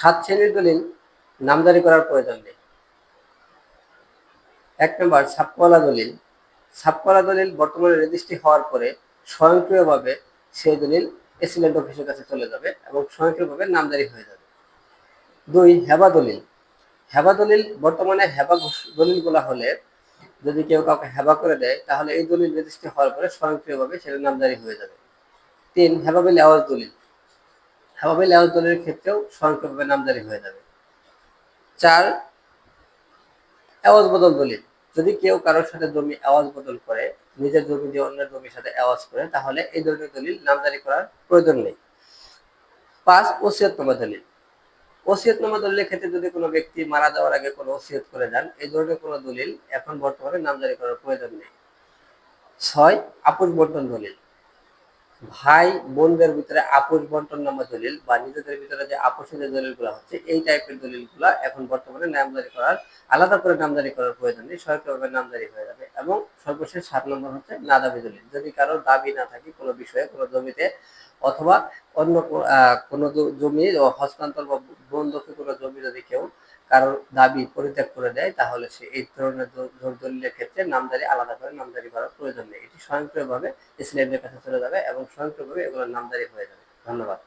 সাত শ্রেণির দলিল নামদারি করার প্রয়োজন নেই। এক নম্বর ছাপ্পালা দলিল। ছাপ্পালা দলিল বর্তমানে রেজিস্ট্রি হওয়ার পরে স্বয়ংক্রিয়ভাবে সেই দলিল এসিলেন্ট অফিসের কাছে চলে যাবে এবং স্বয়ংক্রিয়ভাবে নামদারি হয়ে যাবে। দুই, হেবা দলিল। হেবা দলিল বর্তমানে হেবা ঘোষ- দলিলগুলা হলে যদি কেউ কাউকে হেবা করে দেয়, তাহলে এই দলিল রেজিস্ট্রি হওয়ার পরে স্বয়ংক্রিয়ভাবে সেটা নামদারি হয়ে যাবে। তিন হেবাবিল আওয়াজ দলিল। হেবাবিল আওয়াজ দলিলের ক্ষেত্রেও স্বয়ংক্রিয়ভাবে নামজারি হয়ে যাবে। চার আওয়াজ বদল দলিল যদি কেউ কারোর সাথে জমি আওয়াজ বদল করে, নিজের জমি দিয়ে অন্যের জমির সাথে আওয়াজ করে, তাহলে এই ধরনের দলিল নামজারি করার প্রয়োজন নেই। পাঁচ, ওসিয়তনামা দলিল। ওসিয়তনামা দলিলের ক্ষেত্রে যদি কোনো ব্যক্তি মারা যাওয়ার আগে কোনো ওসিয়ত করে যান, এই ধরনের কোনো দলিল এখন বর্তমানে নামজারি করার প্রয়োজন নেই। ছয় আপোষ বন্টন দলিল। ভাই বোনদের ভিতরে আপোষ বন্টন নামা দলিল বা নিজেদের ভিতরে যে আপোষের যে দলিলগুলো হচ্ছে, এই টাইপের দলিলগুলো এখন বর্তমানে নামজারি করার, আলাদা করে নামজারি করার প্রয়োজন নেই, সরকারিভাবে নামজারি হয়ে যাবে এবং সর্বশেষ সাত নম্বর হচ্ছে না দাবি দলিল। যদি কারও দাবি না থাকে কোনো বিষয়ে, কোনো জমিতে অথবা অন্য কোনো জমি হস্তান্তর বা বন্ধকে কোনো জমি যদি কেউ কারোর দাবি পরিত্যাগ করে দেয়, তাহলে সে এই ধরনের দলিলের ক্ষেত্রে নামদারি আলাদা করে নামদারি করার প্রয়োজন নেই। এটি স্বয়ংক্রিয়ভাবে ইসলামের কাছে চলে যাবে এবং স্বয়ংক্রিয়ভাবে এগুলোর নামদারি হয়ে যাবে। ধন্যবাদ।